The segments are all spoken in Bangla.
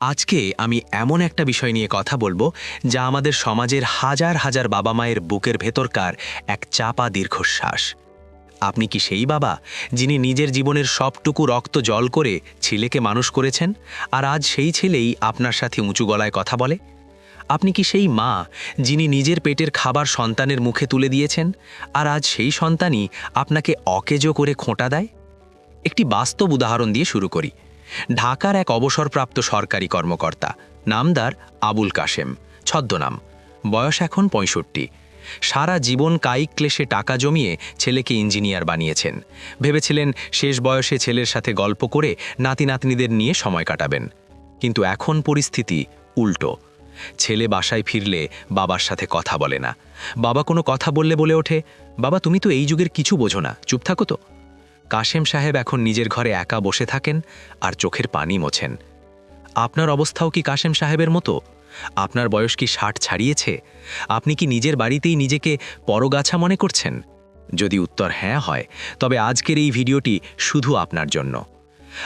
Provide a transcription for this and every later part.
আজকে আমি এমন একটা বিষয় নিয়ে কথা বলব যা আমাদের সমাজের হাজার হাজার বাবা মায়ের বুকের ভেতরকার এক চাপা দীর্ঘশ্বাস। আপনি কি সেই বাবা যিনি নিজের জীবনের সবটুকু রক্ত জল করে ছেলেকে মানুষ করেছেন আর আজ সেই ছেলেই আপনার সাথে উঁচু গলায় কথা বলে? আপনি কি সেই মা যিনি নিজের পেটের খাবার সন্তানের মুখে তুলে দিয়েছেন আর আজ সেই সন্তানই আপনাকে অকেজো করে খোঁটা দেয়? একটি বাস্তব উদাহরণ দিয়ে শুরু করি। ঢাকার এক অবসরপ্রাপ্ত সরকারি কর্মকর্তা, নামদার আবুল কাশেম। ছদ্মনাম। বয়স এখন পঁয়ষট্টি। সারা জীবন কায়িক ক্লেশে টাকা জমিয়ে ছেলেকে ইঞ্জিনিয়ার বানিয়েছেন। ভেবেছিলেন শেষ বয়সে ছেলের সাথে গল্প করে নাতি নাতনিদের নিয়ে সময় কাটাবেন। কিন্তু এখন পরিস্থিতি উল্টো। ছেলে বাসায় ফিরলে বাবার সাথে কথা বলে না। বাবা কোনো কথা বললে বলে ওঠে, বাবা, তুমি তো এই যুগের কিছু বোঝো না, চুপ থাকো তো। কাশেম সাহেব এখন নিজের ঘরে একা বসে থাকেন আর চোখের পানি মোছেন। আপনার অবস্থাও কি কাশেম সাহেবের মতো? আপনার বয়স কি ষাট ছাড়িয়েছে? আপনি কি নিজের বাড়িতেই নিজেকে পরগাছা মনে করছেন? যদি উত্তর হ্যাঁ হয়, তবে আজকের এই ভিডিওটি শুধু আপনার জন্য।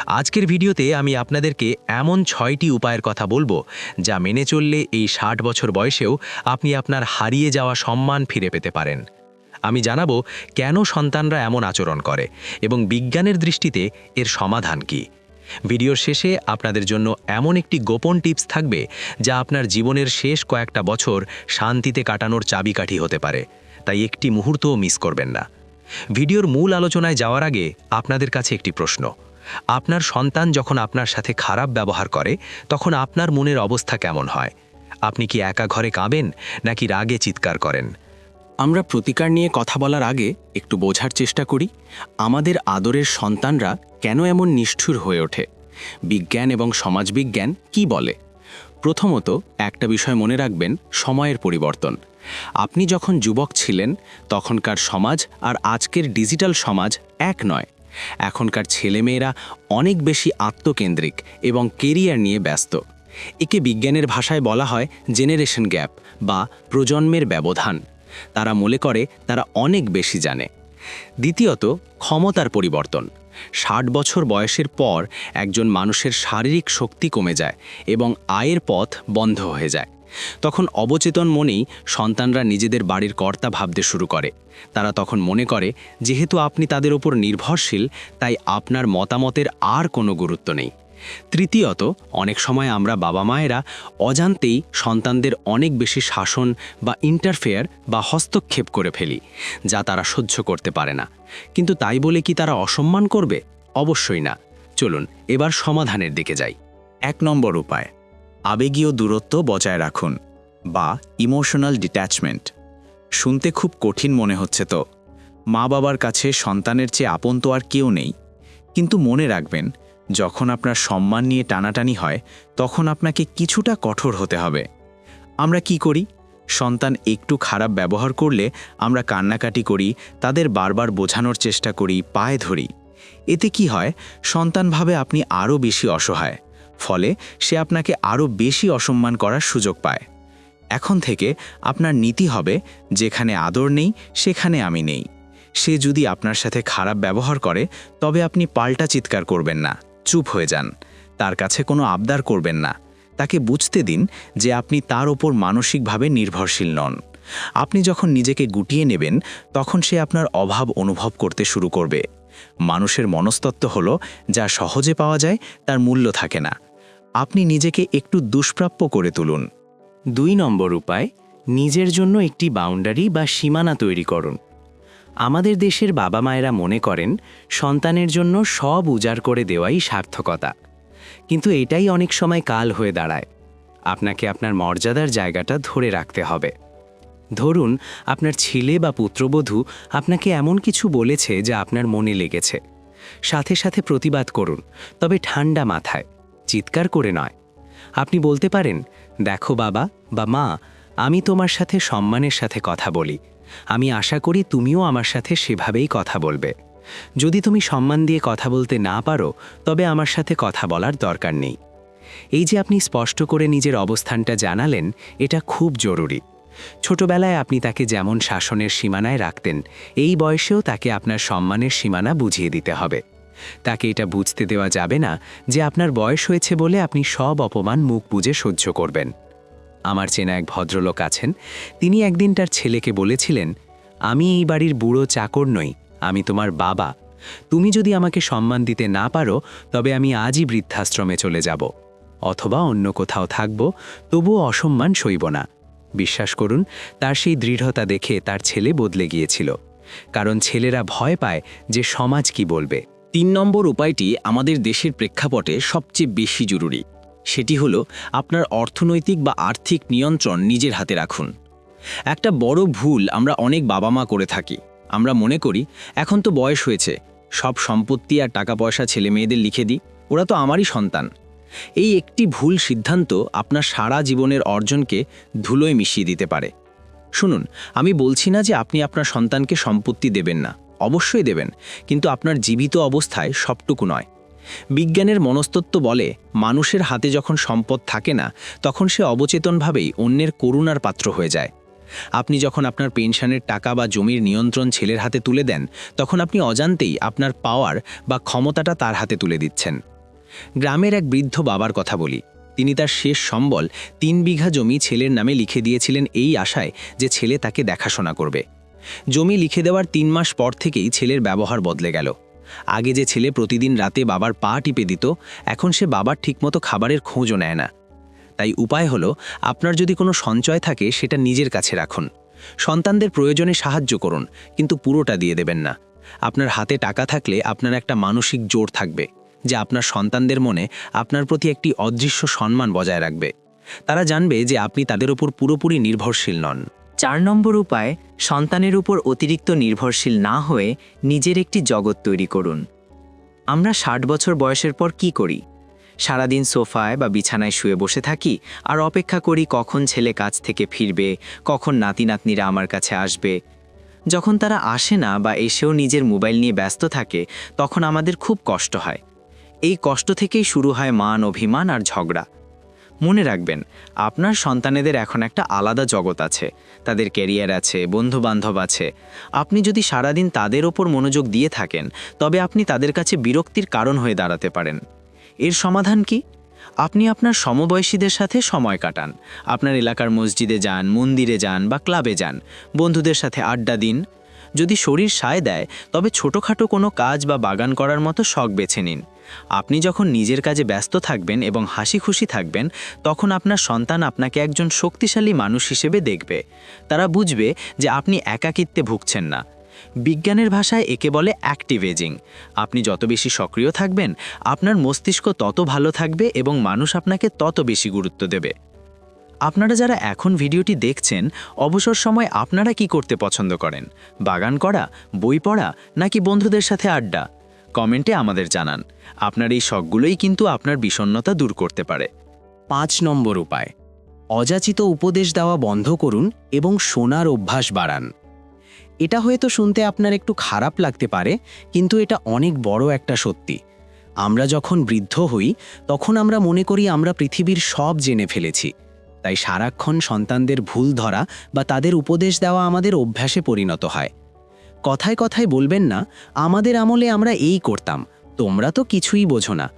আজকের ভিডিওতে আমি আপনাদেরকে এমন ছয়টি উপায়ের কথা বলব যা মেনে চললে এই ষাট বছর বয়সেও আপনি আপনার হারিয়ে যাওয়া সম্মান ফিরে পেতে পারেন। আমি জানাব কেন সন্তানরা এমন আচরণ করে এবং বিজ্ঞানের দৃষ্টিতে এর সমাধান কি। ভিডিওর শেষে আপনাদের জন্য এমন একটি গোপন টিপস থাকবে যা আপনার জীবনের শেষ কয়েকটা বছর শান্তিতে কাটানোর চাবিকাঠি হতে পারে, তাই একটি মুহূর্তও মিস করবেন না। ভিডিওর মূল আলোচনায় যাওয়ার আগে আপনাদের কাছে একটি প্রশ্ন। আপনার সন্তান যখন আপনার সাথে খারাপ ব্যবহার করে, তখন আপনার মনের অবস্থা কেমন হয়? আপনি কি একা ঘরে কাঁবেন, নাকি রাগে চিৎকার করেন? আমরা প্রতিকার নিয়ে কথা বলার আগে একটু বোঝার চেষ্টা করি, আমাদের আদরের সন্তানরা কেন এমন নিষ্ঠুর হয়ে ওঠে? বিজ্ঞান এবং সমাজবিজ্ঞান কি বলে? প্রথমত একটা বিষয় মনে রাখবেন, সময়ের পরিবর্তন। আপনি যখন যুবক ছিলেন, তখনকার সমাজ আর আজকের ডিজিটাল সমাজ এক নয়। এখনকার ছেলেমেয়েরা অনেক বেশি আত্মকেন্দ্রিক এবং কেরিয়ার নিয়ে ব্যস্ত। একে বিজ্ঞানের ভাষায় বলা হয় জেনারেশন গ্যাপ বা প্রজন্মের ব্যবধান। তারা মনে করে তারা অনেক বেশি জানে। দ্বিতীয়ত, ক্ষমতার পরিবর্তন। ষাট বছর বয়সের পর একজন মানুষের শারীরিক শক্তি কমে যায় এবং আয়ের পথ বন্ধ হয়ে যায়। তখন অবচেতন মনেই সন্তানরা নিজেদের বাড়ির কর্তা ভাবতে শুরু করে। তারা তখন মনে করে, যেহেতু আপনি তাদের ওপর নির্ভরশীল, তাই আপনার মতামতের আর কোনো গুরুত্ব নেই। তৃতীয়ত, অনেক সময় আমরা বাবা মায়েরা অজান্তেই সন্তানদের অনেক বেশি শাসন বা ইন্টারফেয়ার বা হস্তক্ষেপ করে ফেলি, যা তারা সহ্য করতে পারে না। কিন্তু তাই বলে কি তারা অসম্মান করবে? অবশ্যই না। চলুন, এবার সমাধানের দিকে যাই। এক নম্বর উপায়, আবেগীয় দূরত্ব বজায় রাখুন বা ইমোশনাল ডিট্যাচমেন্ট শুনতে খুব কঠিন মনে হচ্ছে তো। মা বাবার কাছে সন্তানের চেয়ে আপন তো আর কেউ নেই। কিন্তু মনে রাখবেন যখন আপনার সম্মান নিয়ে টানাটানি হয়, তখন আপনাকে কিছুটা কঠোর হতে হবে। আমরা কি করি? সন্তান একটু খারাপ ব্যবহার করলে আমরা কান্নাকাটি করি, তাদের বারবার বোঝানোর চেষ্টা করি, পায়ে ধরি। এতে কি হয়? সন্তান ভাবে আপনি আরও বেশি অসহায়, ফলে সে আপনাকে আরও বেশি অসম্মান করার সুযোগ পায়। এখন থেকে আপনার নীতি হবে, যেখানে আদর নেই, সেখানে আমি নেই। সে যদি আপনার সাথে খারাপ ব্যবহার করে, তবে আপনি পাল্টা চিৎকার করবেন না। চুপ হয়ে যান। তার কাছে কোনো আবদার করবেন না। তাকে বুঝতে দিন যে আপনি তার ওপর মানসিকভাবে নির্ভরশীল নন। আপনি যখন নিজেকে গুটিয়ে নেবেন, তখন সে আপনার অভাব অনুভব করতে শুরু করবে। মানুষের মনস্তত্ত্ব হল, যা সহজে পাওয়া যায়, তার মূল্য থাকে না। আপনি নিজেকে একটু দুষ্প্রাপ্য করে তুলুন। দুই নম্বর উপায়, নিজের জন্য একটি বাউন্ডারি বা সীমানা তৈরি করুন। আমাদের দেশের বাবা মায়েরা মনে করেন, সন্তানের জন্য সব উজাড় করে দেওয়াই সার্থকতা। কিন্তু এটাই অনেক সময় কাল হয়ে দাঁড়ায়। আপনাকে আপনার মর্যাদার জায়গাটা ধরে রাখতে হবে। ধরুন, আপনার ছেলে বা পুত্রবধূ আপনাকে এমন কিছু বলেছে যা আপনার মনে লেগেছে। সাথে সাথে প্রতিবাদ করুন, তবে ঠান্ডা মাথায়, চিৎকার করে নয়। আপনি বলতে পারেন, দেখো বাবা বা মা, আমি তোমার সাথে সম্মানের সাথে কথা বলি আমি আশা করি তুমিও আমার সাথে সেভাবেই কথা বলবে। যদি তুমি সম্মান দিয়ে কথা বলতে না পারো, তবে আমার সাথে কথা বলার দরকার নেই। এই যে আপনি স্পষ্ট করে নিজের অবস্থানটা জানালেন, এটা খুব জরুরি। ছোটবেলায় আপনি তাকে যেমন শাসনের সীমানায় রাখতেন, এই বয়সেও তাকে আপনার সম্মানের সীমানা বুঝিয়ে দিতে হবে। তাকে এটা বুঝতে দেওয়া যাবে না যে আপনার বয়স হয়েছে বলে আপনি সব অপমান মুখ বুজে সহ্য করবেন। আমার চেনা এক ভদ্রলোক আছেন। তিনি একদিন তার ছেলেকে বলেছিলেন, আমি এই বাড়ির বুড়ো চাকর নই, আমি তোমার বাবা। তুমি যদি আমাকে সম্মান দিতে না পারো, তবে আমি আজই বৃদ্ধাশ্রমে চলে যাব। অথবা অন্য কোথাও থাকব, তবুও অসম্মান সইব না। বিশ্বাস করুন, তার সেই দৃঢ়তা দেখে তার ছেলে বদলে গিয়েছিল। কারণ ছেলেরা ভয় পায় যে সমাজ কি বলবে। তিন নম্বর উপায়টি আমাদের দেশের প্রেক্ষাপটে সবচেয়ে বেশি জরুরি। সেটি হল আপনার অর্থনৈতিক বা আর্থিক নিয়ন্ত্রণ নিজের হাতে রাখুন। একটা বড় ভুল আমরা অনেক বাবা মা করে থাকি। আমরা মনে করি, এখন তো বয়স হয়েছে, সব সম্পত্তি আর টাকা পয়সা ছেলে মেয়েদের লিখে দিই, ওরা তো আমারই সন্তান। এই একটি ভুল সিদ্ধান্ত আপনার সারা জীবনের অর্জনকে ধুলোয় মিশিয়ে দিতে পারে। শুনুন, আমি বলছি না যে আপনি আপনার সন্তানকে সম্পত্তি দেবেন না। অবশ্যই দেবেন, কিন্তু আপনার জীবিত অবস্থায় সবটুকু নয়। বিজ্ঞানের মনস্তত্ব বলে, মানুষের হাতে যখন সম্পদ থাকে না, তখন সে অবচেতনভাবেই অন্যের করুণার পাত্র হয়ে যায়। আপনি যখন আপনার পেনশনের টাকা বা জমির নিয়ন্ত্রণ ছেলের হাতে তুলে দেন, তখন আপনি অজান্তেই আপনার পাওয়ার বা ক্ষমতাটা তার হাতে তুলে দিচ্ছেন। গ্রামের এক বৃদ্ধ বাবার কথা বলি। তিনি তার শেষ সম্বল তিন বিঘা জমি ছেলের নামে লিখে দিয়েছিলেন এই আশায় যে ছেলে তাকে দেখাশোনা করবে। জমি লিখে দেওয়ার তিন মাস পর থেকেই ছেলের ব্যবহার বদলে গেল। আগে যে ছেলে প্রতিদিন রাতে বাবার পা টিপে দিত, এখন সে বাবার ঠিকমতো খাবারের খোঁজও নেয় না। তাই উপায় হলো, আপনার যদি কোনো সঞ্চয় থাকে, সেটা নিজের কাছে রাখুন। সন্তানদের প্রয়োজনে সাহায্য করুন, কিন্তু পুরোটা দিয়ে দেবেন না। আপনার হাতে টাকা থাকলে আপনার একটা মানসিক জোর থাকবে, যে আপনার সন্তানদের মনে আপনার প্রতি একটি অদৃশ্য সম্মান বজায় রাখবে। তারা জানবে যে আপনি তাদের উপর পুরোপুরি নির্ভরশীল নন। চার নম্বর উপায়, সন্তানের উপর অতিরিক্ত নির্ভরশীল না হয়ে নিজের একটি জগৎ তৈরি করুন। আমরা ষাট বছর বয়সের পর কি করি? সারাদিন সোফায় বা বিছানায় শুয়ে বসে থাকি আর অপেক্ষা করি কখন ছেলে কাজ থেকে ফিরবে, কখন নাতি নাতনিরা আমার কাছে আসবে। যখন তারা আসে না বা এসেও নিজের মোবাইল নিয়ে ব্যস্ত থাকে, তখন আমাদের খুব কষ্ট হয়। এই কষ্ট থেকেই শুরু হয় মান, অভিমান আর ঝগড়া। মনে রাখবেন, আপনার সন্তানেদের এখন একটা আলাদা জগৎ আছে। তাদের ক্যারিয়ার আছে, বন্ধুবান্ধব আছে। আপনি যদি সারাদিন তাদের ওপর মনোযোগ দিয়ে থাকেন, তবে আপনি তাদের কাছে বিরক্তির কারণ হয়ে দাঁড়াতে পারেন। এর সমাধান কি? আপনি আপনার সমবয়সীদের সাথে সময় কাটান। আপনার এলাকার মসজিদে যান, মন্দিরে যান বা ক্লাবে যান। বন্ধুদের সাথে আড্ডা দিন। যদি শরীর সায় দেয়, তবে ছোটোখাটো কোনো কাজ বা বাগান করার মতো শখ বেছে নিন। আপনি যখন নিজের কাজে ব্যস্ত থাকবেন এবং হাসি খুশি থাকবেন, তখন আপনার সন্তান আপনাকে একজন শক্তিশালী মানুষ হিসেবে দেখবে। তারা বুঝবে যে আপনি একাকিত্বে ভুগছেন না। বিজ্ঞানের ভাষায় একে বলে অ্যাক্টিভ এজিং আপনি যত বেশি সক্রিয় থাকবেন, আপনার মস্তিষ্ক তত ভালো থাকবে এবং মানুষ আপনাকে তত বেশি গুরুত্ব দেবে। আপনারা যারা এখন ভিডিওটি দেখছেন, অবসর সময় আপনারা কি করতে পছন্দ করেন? বাগান করা, বই পড়া, নাকি বন্ধুদের সাথে আড্ডা? কমেন্টে আমাদের জানান। আপনার এই শখগুলোই কিন্তু আপনার বিষণ্ণতা দূর করতে পারে। পাঁচ নম্বর উপায়। অযাচিত উপদেশ দেওয়া বন্ধ করুন এবং শোনার অভ্যাস বাড়ান। এটা হয়তো শুনতে আপনার একটু খারাপ লাগতে পারে, কিন্তু এটা অনেক বড় একটা সত্যি। আমরা যখন বৃদ্ধ হই, তখন আমরা মনে করি আমরা পৃথিবীর সব জেনে ফেলেছি। তাই সারাক্ষণ সন্তানদের ভুল ধরা বা তাদের উপদেশ দেওয়া আমাদের অভ্যাসে পরিণত হয়। কথায় কথায় বলবেন না, আমাদের আমলে আমরা এই করতাম, তোমরা তো কিছুই বোঝো না।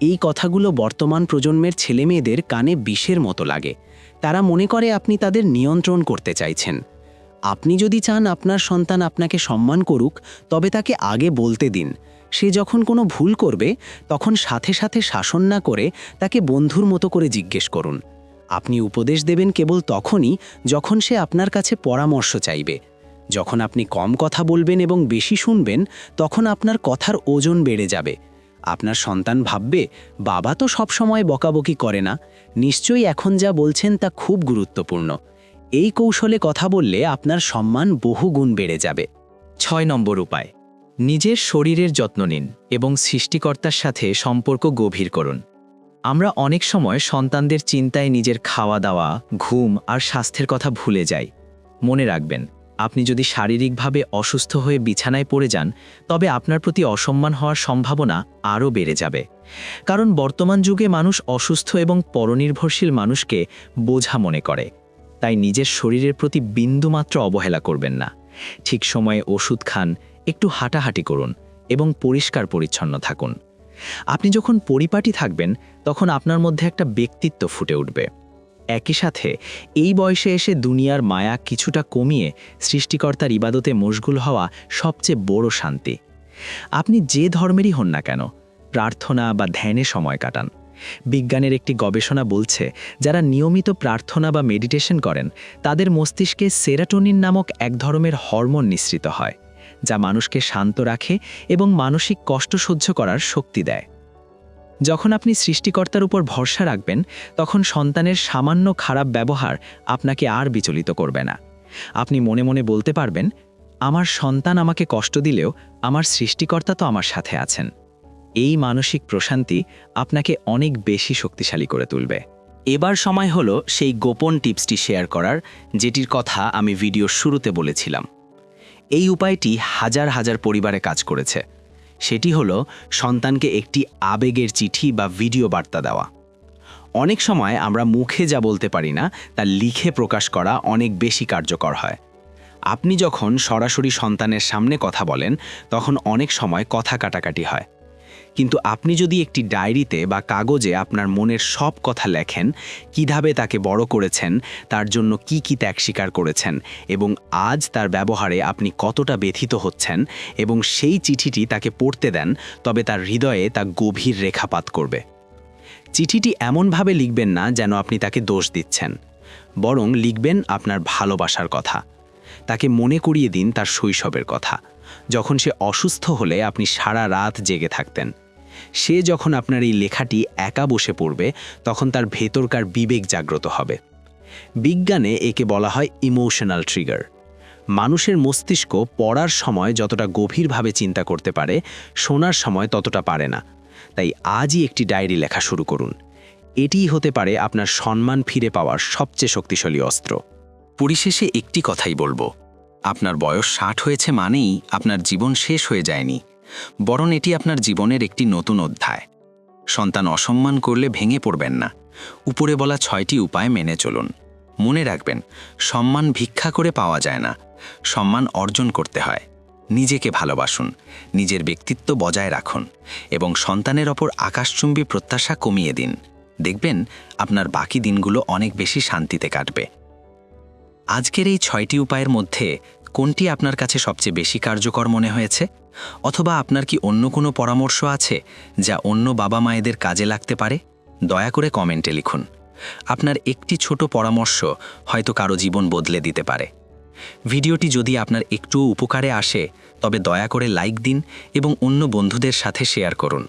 এই কথাগুলো বর্তমান প্রজন্মের ছেলেমেয়েদের কানে বিষের মতো লাগে। তারা মনে করে আপনি তাদের নিয়ন্ত্রণ করতে চাইছেন। আপনি যদি চান আপনার সন্তান আপনাকে সম্মান করুক, তবে তাকে আগে বলতে দিন। সে যখন কোনো ভুল করবে, তখন সাথে সাথে শাসন না করে তাকে বন্ধুর মতো করে জিজ্ঞেস করুন। আপনি উপদেশ দেবেন কেবল তখনই যখন সে আপনার কাছে পরামর্শ চাইবে। যখন আপনি কম কথা বলবেন এবং বেশি শুনবেন, তখন আপনার কথার ওজন বেড়ে যাবে। আপনার সন্তান ভাববে, বাবা তো সবসময় বকাবকি করে না। নিশ্চয়ই এখন যা বলছেন তা খুব গুরুত্বপূর্ণ। এই কৌশলে কথা বললে আপনার সম্মান বহু গুণ বেড়ে যাবে। ছয় নম্বর উপায়, নিজের শরীরের যত্ন নিন এবং সৃষ্টিকর্তার সাথে সম্পর্ক গভীর করুন। আমরা অনেক সময় সন্তানদের চিন্তায় নিজের খাওয়া দাওয়া, ঘুম আর স্বাস্থ্যের কথা ভুলে যাই। মনে রাখবেন, আপনি যদি শারীরিকভাবে অসুস্থ হয়ে বিছানায় পড়ে যান, তবে আপনার প্রতি অসম্মান হওয়ার সম্ভাবনা আরও বেড়ে যাবে। কারণ বর্তমান যুগে মানুষ অসুস্থ এবং পরনির্ভরশীল মানুষকে বোঝা মনে করে। তাই নিজের শরীরের প্রতি বিন্দুমাত্র অবহেলা করবেন না। ঠিক সময়ে ওষুধ খান, একটু হাঁটাহাঁটি করুন এবং পরিষ্কার পরিচ্ছন্ন থাকুন। আপনি যখন পরিপাটি থাকবেন, তখন আপনার মধ্যে একটা ব্যক্তিত্ব ফুটে উঠবে। একই সাথে, এই বয়সে এসে দুনিয়ার মায়া কিছুটা কমিয়ে সৃষ্টিকর্তার ইবাদতে মশগুল হওয়া সবচেয়ে বড় শান্তি। আপনি যে ধর্মেরই হন না কেন, প্রার্থনা বা ধ্যানে সময় কাটান। বিজ্ঞানের একটি গবেষণা বলছে, যারা নিয়মিত প্রার্থনা বা মেডিটেশন করেন, তাদের মস্তিষ্কে সেরাটোনিন নামক এক ধরনের হরমোন নিঃসৃত হয়। যা মানুষকে শান্ত রাখে এবং মানসিক কষ্ট সহ্য করার শক্তি দেয়। যখন আপনি সৃষ্টিকর্তার উপর ভরসা রাখবেন, তখন সন্তানের সামান্য খারাপ ব্যবহার আপনাকে আর বিচলিত করবে না। আপনি মনে মনে বলতে পারবেন, আমার সন্তান আমাকে কষ্ট দিলেও আমার সৃষ্টিকর্তা তো আমার সাথে আছেন। এই মানসিক প্রশান্তি আপনাকে অনেক বেশি শক্তিশালী করে তুলবে। এবার সময় হলো সেই গোপন টিপসটি শেয়ার করার, যেটির কথা আমি ভিডিওর শুরুতে বলেছিলাম। এই উপায়টি হাজার হাজার পরিবারে কাজ করেছে। সেটি হলো সন্তানকে একটি আবেগের চিঠি বা ভিডিও বার্তা দেওয়া। অনেক সময় আমরা মুখে যা বলতে পারি না, তা লিখে প্রকাশ করা অনেক বেশি কার্যকর হয়। আপনি যখন সরাসরি সন্তানের সামনে কথা বলেন, তখন অনেক সময় কথা কাটাকাটি হয়। কিন্তু আপনি যদি একটি ডায়েরিতে বা কাগজে আপনার মনের সব কথা লেখেন, কীভাবে তাকে বড় করেছেন, তার জন্য কি কি ত্যাগ স্বীকার করেছেন এবং আজ তার ব্যবহারে আপনি কতটা ব্যথিত হচ্ছেন এবং সেই চিঠিটি তাকে পড়তে দেন, তবে তার হৃদয়ে তা গভীর রেখাপাত করবে। চিঠিটি এমনভাবে লিখবেন না যেন আপনি তাকে দোষ দিচ্ছেন, বরং লিখবেন আপনার ভালোবাসার কথা। তাকে মনে করিয়ে দিন তার শৈশবের কথা। যখন সে অসুস্থ হলে আপনি সারা রাত জেগে থাকতেন। সে যখন আপনার এই লেখাটি একা বসে পড়বে, তখন তার ভেতরকার বিবেক জাগ্রত হবে। বিজ্ঞানে একে বলা হয় ইমোশনাল ট্রিগার মানুষের মস্তিষ্ক পড়ার সময় যতটা গভীরভাবে চিন্তা করতে পারে, শোনার সময় ততটা পারে না। তাই আজই একটি ডায়েরি লেখা শুরু করুন। এটিই হতে পারে আপনার সম্মান ফিরে পাওয়ার সবচেয়ে শক্তিশালী অস্ত্র। পরিশেষে একটি কথাই বলব। আপনার বয়স ষাট হয়েছে মানেই আপনার জীবন শেষ হয়ে যায়নি। বরং এটি আপনার জীবনের একটি নতুন অধ্যায়। সন্তান অসম্মান করলে ভেঙে পড়বেন না। উপরে বলা ছয়টি উপায় মেনে চলুন। মনে রাখবেন, সম্মান ভিক্ষা করে পাওয়া যায় না। সম্মান অর্জন করতে হয়। নিজেকে ভালোবাসুন, নিজের ব্যক্তিত্ব বজায় রাখুন এবং সন্তানের ওপর আকাশচুম্বী প্রত্যাশা কমিয়ে দিন। দেখবেন, আপনার বাকি দিনগুলো অনেক বেশি শান্তিতে কাটবে। আজকের এই ছয়টি উপায়ের মধ্যে কোনটি আপনার কাছে সবচেয়ে বেশি কার্যকর মনে হয়েছে? অথবা আপনার কি অন্য কোনো পরামর্শ আছে যা অন্য বাবা মায়েদের কাজে লাগতে পারে? দয়া করে কমেন্টে লিখুন। আপনার একটি ছোট পরামর্শ হয়তো কারও জীবন বদলে দিতে পারে। ভিডিওটি যদি আপনার একটুও উপকারে আসে, তবে দয়া করে লাইক দিন এবং অন্য বন্ধুদের সাথে শেয়ার করুন।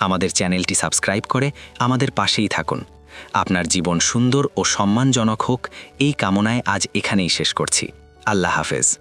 আমাদের চ্যানেলটি সাবস্ক্রাইব করে আমাদের পাশেই থাকুন। আপনার জীবন সুন্দর ও সম্মানজনক হোক, এই কামনায় আজ এখানেই শেষ করছি। আল্লাহ হাফেজ।